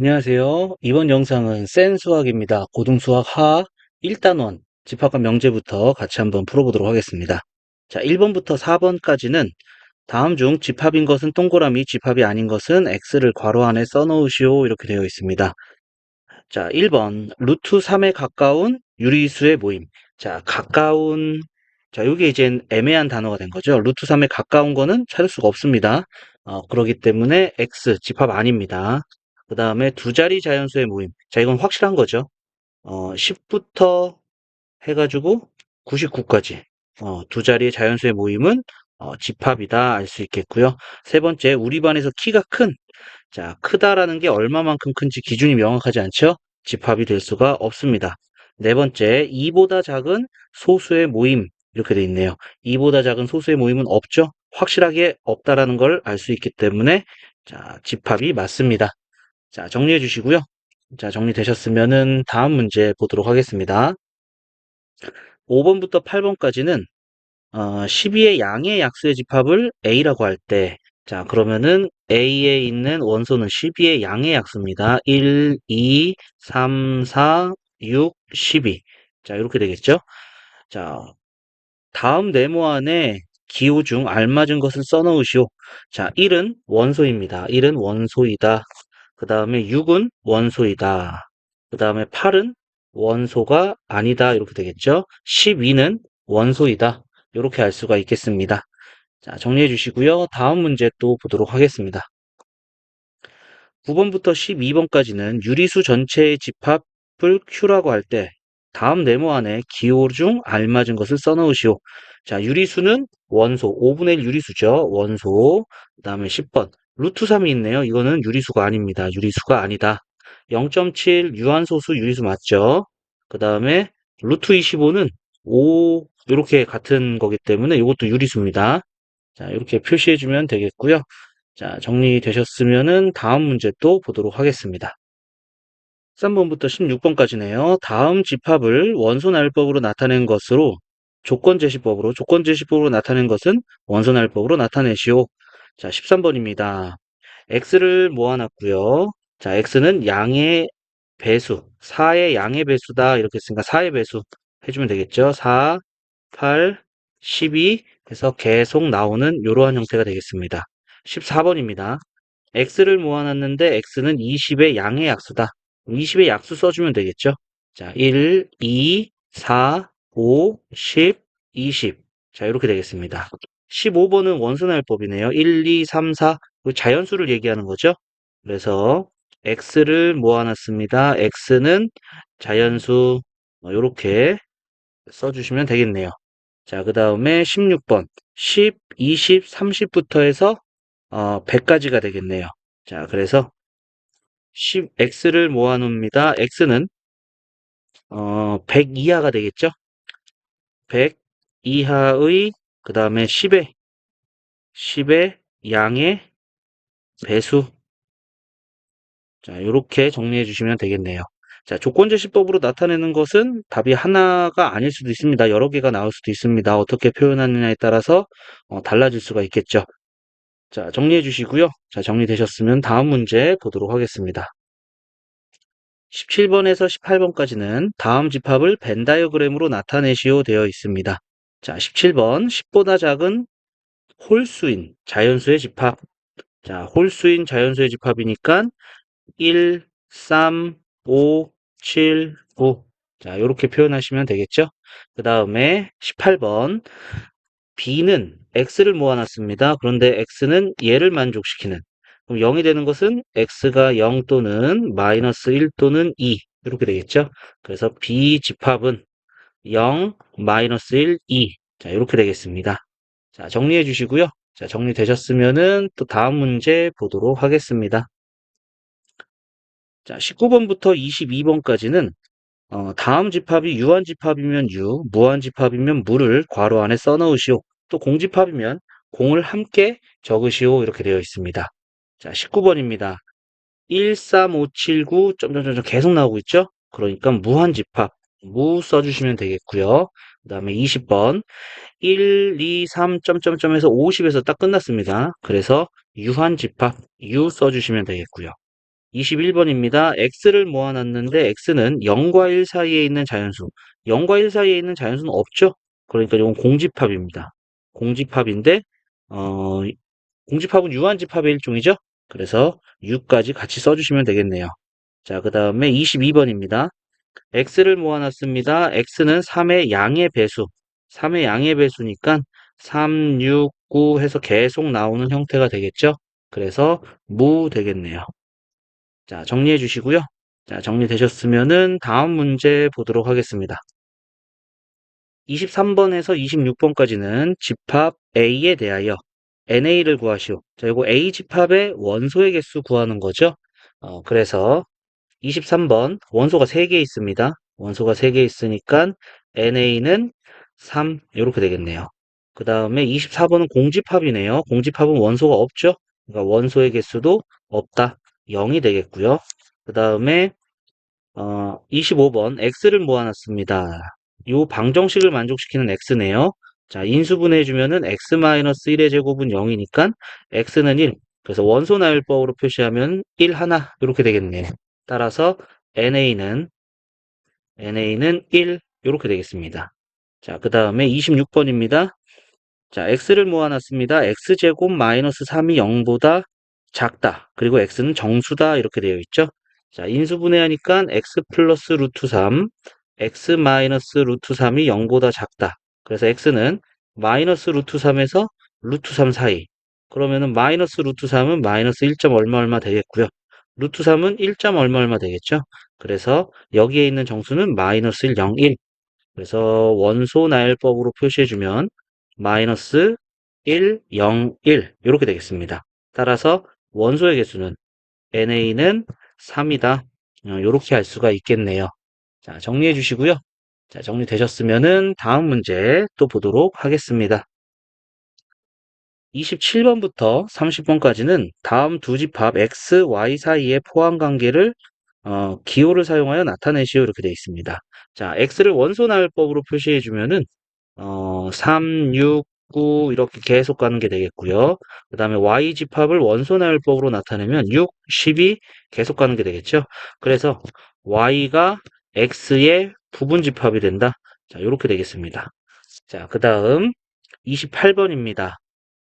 안녕하세요. 이번 영상은 센 수학입니다. 고등수학 하 1단원 집합과 명제부터 같이 한번 풀어보도록 하겠습니다. 자, 1번부터 4번까지는 다음 중 집합인 것은 동그라미, 집합이 아닌 것은 x를 괄호 안에 써놓으시오 이렇게 되어 있습니다. 자, 1번 루트 3에 가까운 유리수의 모임. 자, 가까운 자, 이게 이제 애매한 단어가 된 거죠. 루트 3에 가까운 거는 찾을 수가 없습니다. 어, 그렇기 때문에 x 집합 아닙니다. 그 다음에 두 자리 자연수의 모임. 자, 이건 확실한 거죠. 어, 10부터 해가지고 99까지. 어, 두 자리의 자연수의 모임은 어, 집합이다 알 수 있겠고요. 세 번째, 우리 반에서 키가 큰. 자, 크다라는 게 얼마만큼 큰지 기준이 명확하지 않죠? 집합이 될 수가 없습니다. 네 번째, 2보다 작은 소수의 모임. 이렇게 돼 있네요. 2보다 작은 소수의 모임은 없죠? 확실하게 없다라는 걸 알 수 있기 때문에 자, 집합이 맞습니다. 자, 정리해 주시고요. 자, 정리되셨으면은 다음 문제 보도록 하겠습니다. 5번부터 8번까지는 어, 12의 양의 약수의 집합을 A라고 할 때, 자, 그러면은 A에 있는 원소는 12의 양의 약수입니다. 1, 2, 3, 4, 6, 12. 자, 이렇게 되겠죠? 자, 다음 네모 안에 기호 중 알맞은 것을 써놓으시오. 자, 1은 원소입니다. 1은 원소이다. 그 다음에 6은 원소이다. 그 다음에 8은 원소가 아니다. 이렇게 되겠죠? 12는 원소이다. 이렇게 알 수가 있겠습니다. 자, 정리해 주시고요. 다음 문제 또 보도록 하겠습니다. 9번부터 12번까지는 유리수 전체의 집합을 Q라고 할 때 다음 네모 안에 기호 중 알맞은 것을 써놓으시오. 자, 유리수는 원소, 5분의 1 유리수죠. 원소. 그 다음에 10번. 루트 3이 있네요. 이거는 유리수가 아닙니다. 유리수가 아니다. 0.7 유한소수 유리수 맞죠? 그 다음에 루트 25는 5 이렇게 같은 거기 때문에 이것도 유리수입니다. 자, 이렇게 표시해 주면 되겠고요. 자, 정리되셨으면은 다음 문제 또 보도록 하겠습니다. 3번부터 16번까지네요. 다음 집합을 원소날법으로 나타낸 것으로 조건 제시법으로 조건 제시법으로 나타낸 것은 원소날법으로 나타내시오. 자, 13번입니다. x를 모아놨고요. 자, x는 양의 배수, 4의 양의 배수다. 이렇게 했으니까 4의 배수 해주면 되겠죠. 4, 8, 12 해서 계속 나오는 이러한 형태가 되겠습니다. 14번입니다. x를 모아놨는데 x는 20의 양의 약수다. 20의 약수 써주면 되겠죠. 자, 1, 2, 4, 5, 10, 20. 자, 이렇게 되겠습니다. 15번은 원소날법이네요. 1, 2, 3, 4. 자연수를 얘기하는 거죠. 그래서 x를 모아놨습니다. x는 자연수 이렇게 써주시면 되겠네요. 자, 그 다음에 16번 10, 20, 30부터 해서 어, 100까지가 되겠네요. 자, 그래서 10, x를 모아놓습니다. x는 어, 100 이하가 되겠죠? 100 이하의 그 다음에 10의 10의 양의 배수 자 이렇게 정리해 주시면 되겠네요. 자 조건제시법으로 나타내는 것은 답이 하나가 아닐 수도 있습니다. 여러 개가 나올 수도 있습니다. 어떻게 표현하느냐에 따라서 어, 달라질 수가 있겠죠. 자 정리해 주시고요. 자 정리되셨으면 다음 문제 보도록 하겠습니다. 17번에서 18번까지는 다음 집합을 벤 다이어그램으로 나타내시오 되어 있습니다. 자, 17번 10보다 작은 홀수인 자연수의 집합. 자, 홀수인 자연수의 집합이니까 1, 3, 5, 7, 9. 자, 이렇게 표현하시면 되겠죠? 그 다음에 18번 B는 X를 모아놨습니다. 그런데 X는 얘를 만족시키는 그럼 0이 되는 것은 X가 0 또는 마이너스 1 또는 2 이렇게 되겠죠? 그래서 B 집합은 0, 마이너스 1, 2. 자, 이렇게 되겠습니다. 자, 정리해 주시고요. 자, 정리되셨으면은 또 다음 문제 보도록 하겠습니다. 자, 19번부터 22번까지는 어, 다음 집합이 유한 집합이면 유, 무한 집합이면 무를 괄호 안에 써 넣으시오. 또 공집합이면 공을 함께 적으시오. 이렇게 되어 있습니다. 자, 19번입니다. 1, 3, 5, 7, 9, 점점점 계속 나오고 있죠? 그러니까 무한 집합. 무 써주시면 되겠고요. 그 다음에 20번 1, 2, 3, 점점점에서 50에서 딱 끝났습니다. 그래서 유한 집합, 유 써주시면 되겠고요. 21번입니다. x를 모아놨는데 x는 0과 1 사이에 있는 자연수. 0과 1 사이에 있는 자연수는 없죠? 그러니까 이건 공집합입니다. 공집합인데 어, 공집합은 유한집합의 일종이죠? 그래서 u까지 같이 써주시면 되겠네요. 자, 그 다음에 22번입니다. x를 모아놨습니다. x는 3의 양의 배수. 3의 양의 배수니까 3, 6, 9 해서 계속 나오는 형태가 되겠죠? 그래서 무 되겠네요. 자, 정리해 주시고요. 자, 정리되셨으면은 다음 문제 보도록 하겠습니다. 23번에서 26번까지는 집합 A에 대하여 NA를 구하시오. 자, 이거 A 집합의 원소의 개수 구하는 거죠. 어, 그래서 23번 원소가 3개 있습니다. 원소가 3개 있으니까 NA는 3 이렇게 되겠네요. 그 다음에 24번은 공집합이네요. 공집합은 원소가 없죠. 그러니까 원소의 개수도 없다. 0이 되겠고요. 그 다음에 어, 25번 x를 모아놨습니다. 이 방정식을 만족시키는 x네요. 자, 인수분해 해주면은 x-1의 제곱은 0이니까 x는 1. 그래서 원소 나열법으로 표시하면 1 하나 이렇게 되겠네요. 따라서 na는 na는 1 이렇게 되겠습니다. 자, 그 다음에 26번입니다. 자, x를 모아놨습니다. x제곱 마이너스 3이 0보다 작다. 그리고 x는 정수다. 이렇게 되어 있죠. 자, 인수분해하니까 x 플러스 루트 3, x 마이너스 루트 3이 0보다 작다. 그래서 x는 마이너스 루트 3에서 루트 3 사이. 그러면은 마이너스 루트 3은 마이너스 1점 얼마 얼마 되겠고요. 루트 3은 1점 얼마 얼마 되겠죠. 그래서 여기에 있는 정수는 마이너스 1, 0, 1. 그래서 원소 나열법으로 표시해주면 마이너스 1, 0, 1 이렇게 되겠습니다. 따라서 원소의 개수는 NA는 3이다. 이렇게 할 수가 있겠네요. 자, 정리해 주시고요. 자, 정리되셨으면은 다음 문제 또 보도록 하겠습니다. 27번부터 30번까지는 다음 두 집합 x, y 사이의 포함 관계를 어, 기호를 사용하여 나타내시오 이렇게 되어 있습니다. 자, x를 원소 나열법으로 표시해 주면은 어, 3, 6, 9 이렇게 계속 가는 게 되겠고요. 그 다음에 y 집합을 원소 나열법으로 나타내면 6, 12 계속 가는 게 되겠죠. 그래서 y가 x의 부분 집합이 된다. 자, 이렇게 되겠습니다. 자, 그 다음 28번입니다.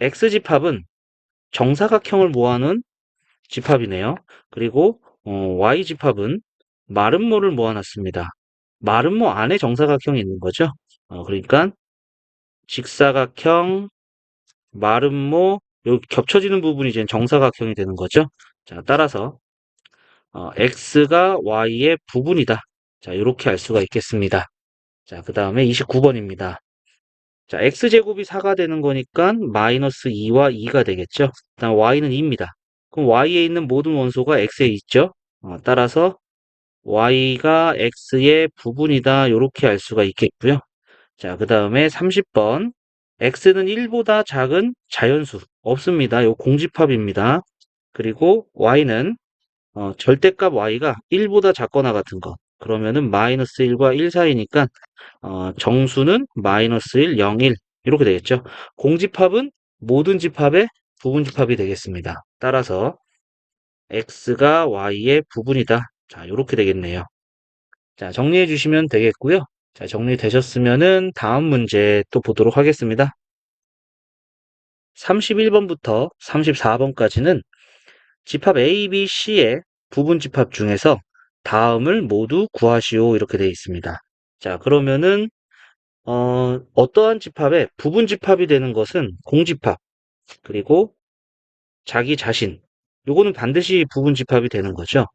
x 집합은 정사각형을 모아놓은 집합이네요. 그리고 어, y 집합은 마름모를 모아놨습니다. 마름모 안에 정사각형이 있는 거죠. 어, 그러니까 직사각형, 마름모, 여기 겹쳐지는 부분이 이제 정사각형이 되는 거죠. 자, 따라서 어, x가 y의 부분이다. 자, 이렇게 알 수가 있겠습니다. 자, 그 다음에 29번입니다. 자, x제곱이 4가 되는 거니까 마이너스 2와 2가 되겠죠. 그 다음 y는 2입니다. 그럼 y에 있는 모든 원소가 x에 있죠. 어, 따라서 y가 x의 부분이다. 이렇게 알 수가 있겠고요. 자, 그 다음에 30번. x는 1보다 작은 자연수 없습니다. 요 공집합입니다. 그리고 y는 어, 절대값 y가 1보다 작거나 같은 거. 그러면은 마이너스 1과 1 사이니까 어, 정수는 마이너스 1, 0, 1 이렇게 되겠죠. 공집합은 모든 집합의 부분 집합이 되겠습니다. 따라서 x가 y의 부분이다. 자, 이렇게 되겠네요. 자, 정리해 주시면 되겠고요. 자, 정리되셨으면은 다음 문제 또 보도록 하겠습니다. 31번부터 34번까지는 집합 A, B, C의 부분 집합 중에서 다음을 모두 구하시오 이렇게 되어 있습니다. 자, 그러면은 어, 어떠한 집합의 부분 집합이 되는 것은 공집합 그리고 자기 자신 요거는 반드시 부분 집합이 되는 거죠.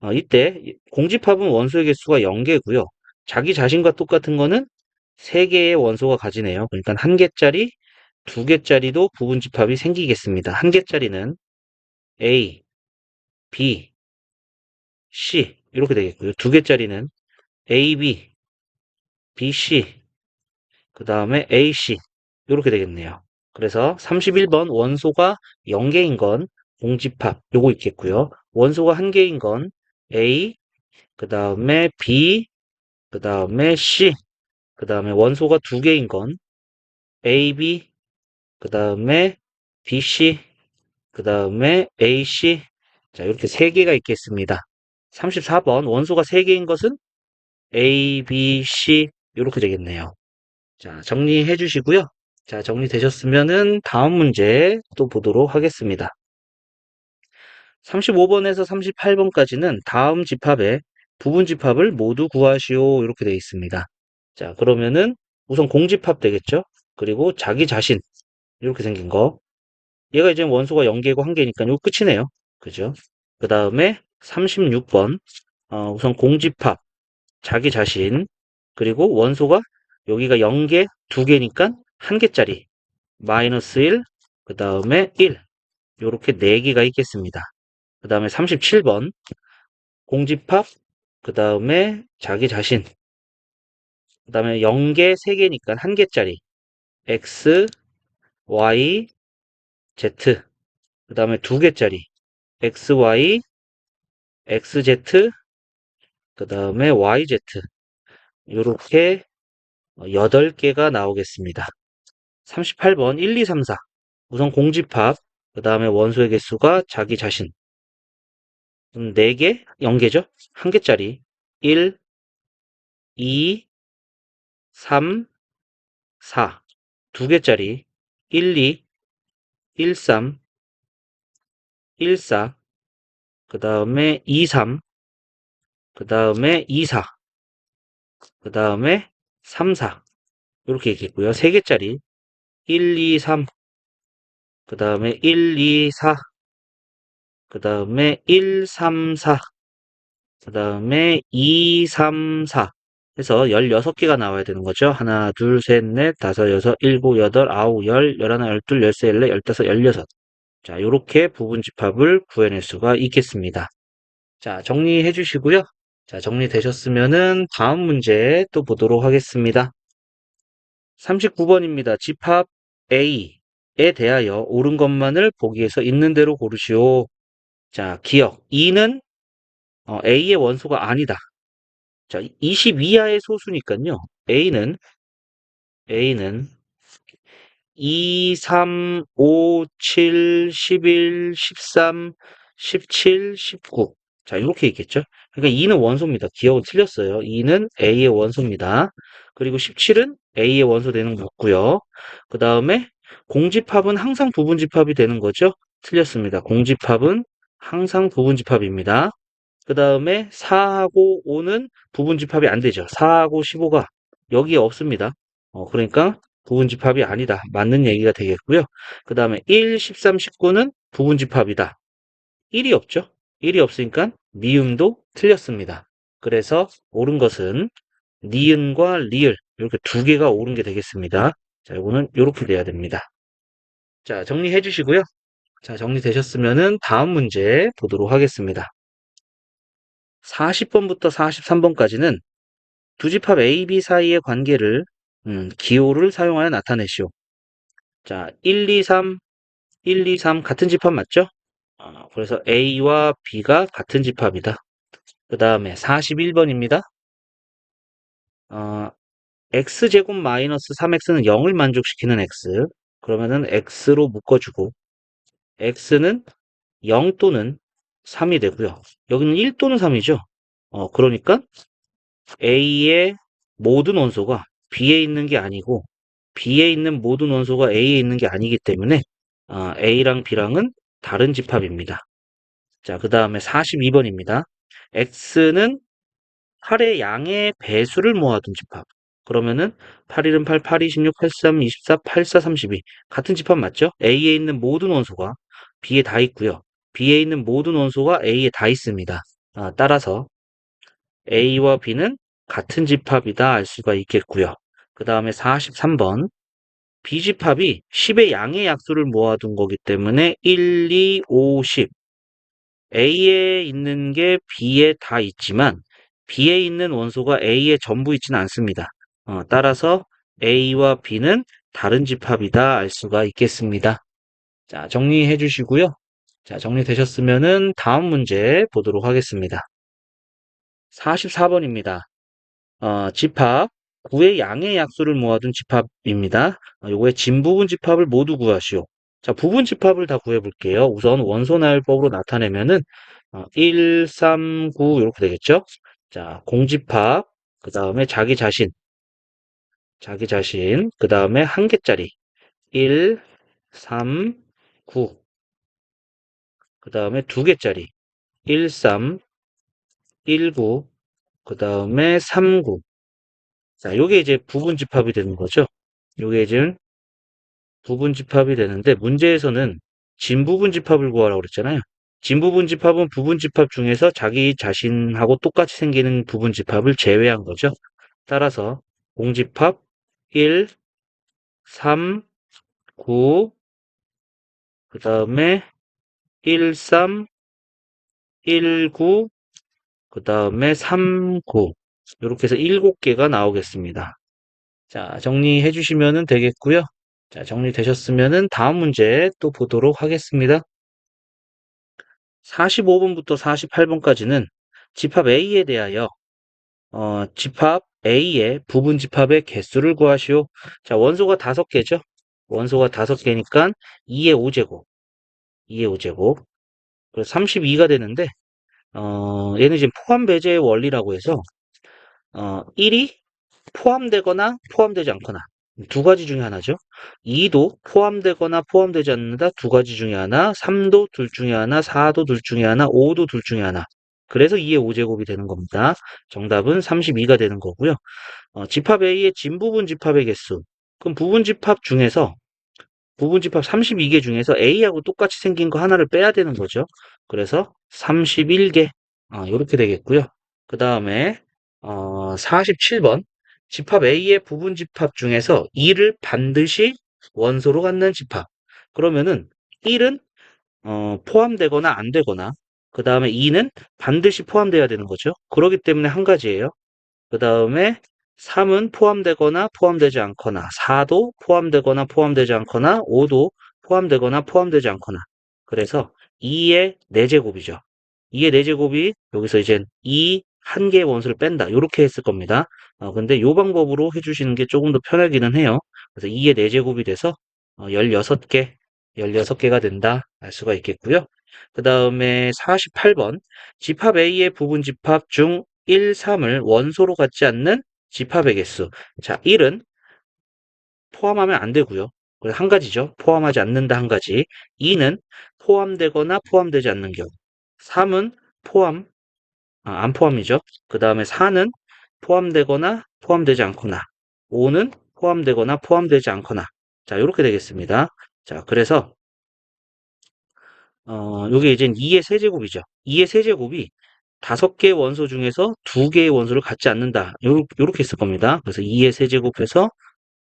어, 이때 공집합은 원소의 개수가 0개고요. 자기 자신과 똑같은 거는 3개의 원소가 가지네요. 그러니까 1개짜리, 2개짜리도 부분 집합이 생기겠습니다. 1개짜리는 A, B, C 이렇게 되겠고요. 2개짜리는 A, B, B, C 그 다음에 A, C 이렇게 되겠네요. 그래서 31번 원소가 0개인 건 공집합 요거 있겠고요. 원소가 1개인 건 A, 그 다음에 B, 그 다음에 C, 그 다음에 원소가 2개인 건 AB, 그 다음에 BC, 그 다음에 AC. 자, 이렇게 세 개가 있겠습니다. 34번 원소가 세 개인 것은 A, B, C 이렇게 되겠네요. 자, 정리해 주시고요. 자, 정리되셨으면은 다음 문제 또 보도록 하겠습니다. 35번에서 38번까지는 다음 집합의 부분 집합을 모두 구하시오 이렇게 되어 있습니다. 자, 그러면은 우선 공집합 되겠죠? 그리고 자기 자신 이렇게 생긴 거. 얘가 이제 원소가 0개고 1개니까 이거 끝이네요. 그죠? 그 다음에 36번 어, 우선 공집합 자기 자신 그리고 원소가 여기가 0개 2개니까 1개짜리 마이너스 1, 그 다음에 1 요렇게 4개가 있겠습니다. 그 다음에 37번 공집합 그 다음에 자기 자신 그 다음에 0개 3개니까 1개짜리 x, y, z 그 다음에 2개짜리 x, y, xz 그 다음에 yz 요렇게 8개가 나오겠습니다. 38번 1, 2, 3, 4 우선 공집합 그 다음에 원소의 개수가 자기 자신. 음, 4개, 0개죠? 1개짜리. 1, 2, 3, 4 2개짜리. 1, 2, 1, 3, 1, 4 그 다음에 2, 3 그 다음에 2, 4 그 다음에 3, 4 이렇게 있겠고요. 3개짜리 1, 2, 3 그 다음에 1, 2, 4 그 다음에 1, 3, 4 그 다음에 2, 3, 4 해서 16개가 나와야 되는 거죠. 하나, 둘, 셋, 넷, 다섯, 여섯, 일곱, 여덟, 아홉, 열, 열하나, 열둘, 열세, 열네, 열다섯, 열여섯. 자, 이렇게 부분 집합을 구해낼 수가 있겠습니다. 자, 정리해 주시고요. 자, 정리되셨으면은 다음 문제 또 보도록 하겠습니다. 39번입니다. 집합 A에 대하여 옳은 것만을 보기에서 있는 대로 고르시오. 자, 기억. 2는 어, A의 원소가 아니다. 자, 20 이하의 소수니까요. A는 A는 2, 3, 5, 7, 11, 13, 17, 19. 자, 이렇게 있겠죠? 그러니까 2는 원소입니다. 기억은 틀렸어요. 2는 A의 원소입니다. 그리고 17은 A의 원소 되는 거고요. 그 다음에 공집합은 항상 부분집합이 되는 거죠? 틀렸습니다. 공집합은 항상 부분집합입니다. 그 다음에 4하고 5는 부분집합이 안 되죠. 4하고 15가 여기에 없습니다. 어, 그러니까 부분집합이 아니다. 맞는 얘기가 되겠고요. 그 다음에 1, 13, 19는 부분집합이다. 1이 없죠. 1이 없으니까 미음도 틀렸습니다. 그래서 옳은 것은 니은과 리을 이렇게 두 개가 옳은 게 되겠습니다. 자, 이거는 이렇게 돼야 됩니다. 자, 정리해 주시고요. 자, 정리되셨으면은 다음 문제 보도록 하겠습니다. 40번부터 43번까지는 두 집합 A, B 사이의 관계를 음, 기호를 사용하여 나타내시오. 자, 1, 2, 3, 1, 2, 3 같은 집합 맞죠? 어, 그래서 A와 B가 같은 집합이다. 그 다음에 41번입니다. 어, x제곱 마이너스 3x는 0을 만족시키는 x. 그러면은 x로 묶어주고 x는 0 또는 3이 되고요. 여기는 1 또는 3이죠. 어, 그러니까 A의 모든 원소가 B에 있는 게 아니고 B에 있는 모든 원소가 A에 있는 게 아니기 때문에 어, A랑 B랑은 다른 집합입니다. 자, 그 다음에 42번입니다. X는 8의 양의 배수를 모아둔 집합. 그러면은 8, 1은 8, 8, 26, 83, 24, 84, 32. 같은 집합 맞죠? A에 있는 모든 원소가 B에 다 있고요. B에 있는 모든 원소가 A에 다 있습니다. 아, 따라서 A와 B는 같은 집합이다 알 수가 있겠고요. 그 다음에 43번 B집합이 10의 양의 약수를 모아둔 거기 때문에 1, 2, 5, 10 A에 있는 게 B에 다 있지만 B에 있는 원소가 A에 전부 있지는 않습니다. 어, 따라서 A와 B는 다른 집합이다 알 수가 있겠습니다. 자, 정리해 주시고요. 자, 정리되셨으면은 다음 문제 보도록 하겠습니다. 44번입니다. 어, 집합 9의 양의 약수를 모아둔 집합입니다. 어, 요거의 진 부분 집합을 모두 구하시오. 자, 부분 집합을 다 구해볼게요. 우선 원소 나열법으로 나타내면은 어, 1, 3, 9 이렇게 되겠죠? 자, 공집합, 그 다음에 자기 자신, 자기 자신, 그 다음에 한 개짜리 1, 3, 9. 그 다음에 두 개짜리 1, 3, 1, 9. 그 다음에 3, 9. 자, 요게 이제 부분 집합이 되는 거죠. 요게 이제 부분 집합이 되는데 문제에서는 진 부분 집합을 구하라고 그랬잖아요. 진 부분 집합은 부분 집합 중에서 자기 자신하고 똑같이 생기는 부분 집합을 제외한 거죠. 따라서 공집합 1, 3, 9, 그 다음에 1, 3, 1, 9, 그 다음에 3, 9. 이렇게 해서 7개가 나오겠습니다. 자, 정리해 주시면 되겠고요. 자, 정리되셨으면 다음 문제 또 보도록 하겠습니다. 45번부터 48번까지는 집합 A에 대하여 어, 집합 A의 부분 집합의 개수를 구하시오. 자, 원소가 다섯 개죠. 원소가 다섯 개니까 2의 5제곱. 2의 5제곱. 그래서 32가 되는데 어, 얘는 지금 포함 배제의 원리라고 해서 어, 1이 포함되거나 포함되지 않거나 두 가지 중에 하나죠. 2도 포함되거나 포함되지 않는다 두 가지 중에 하나, 3도 둘 중에 하나, 4도 둘 중에 하나, 5도 둘 중에 하나. 그래서 2의 5제곱이 되는 겁니다. 정답은 32가 되는 거고요. 어, 집합 A의 진 부분 집합의 개수. 그럼 부분 집합 중에서 부분 집합 32개 중에서 A하고 똑같이 생긴 거 하나를 빼야 되는 거죠. 그래서 31개. 어, 이렇게 되겠고요. 그 다음에 어, 47번 집합 A의 부분 집합 중에서 2를 반드시 원소로 갖는 집합. 그러면은 1은 어, 포함되거나 안 되거나 그 다음에 2는 반드시 포함돼야 되는 거죠. 그렇기 때문에 한 가지예요. 그 다음에 3은 포함되거나 포함되지 않거나 4도 포함되거나 포함되지 않거나 5도 포함되거나 포함되지 않거나 그래서 2의 4제곱이죠. 2의 4제곱이 여기서 이제 2 한 개의 원소를 뺀다. 이렇게 했을 겁니다. 어, 근데 이 방법으로 해주시는 게 조금 더 편하기는 해요. 그래서 2의 4제곱이 돼서 어, 16개, 16개가 된다. 알 수가 있겠고요. 그 다음에 48번 집합 A의 부분 집합 중 1, 3을 원소로 갖지 않는 집합의 개수. 자, 1은 포함하면 안 되고요. 한 가지죠. 포함하지 않는다 한 가지. 2는 포함되거나 포함되지 않는 경우. 3은 포함, 아, 안 포함이죠. 그 다음에 4는 포함되거나 포함되지 않거나 5는 포함되거나 포함되지 않거나 자 이렇게 되겠습니다. 자 그래서 어 요게 이제 2의 세제곱이죠. 2의 세제곱이 다섯 개의 원소 중에서 두 개의 원소를 갖지 않는다. 요, 요렇게 있을 겁니다. 그래서 2의 세제곱해서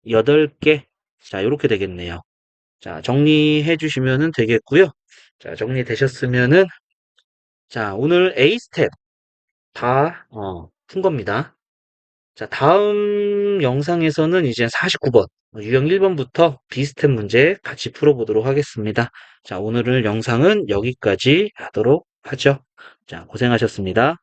8개. 자, 요렇게 되겠네요. 자, 정리해 주시면 되겠고요. 자, 정리되셨으면은 자, 오늘 A 스텝 다, 어, 푼 겁니다. 자, 다음 영상에서는 이제 49번, 유형 1번부터 비스텝 문제 같이 풀어보도록 하겠습니다. 자, 오늘 영상은 여기까지 하도록 하죠. 자, 고생하셨습니다.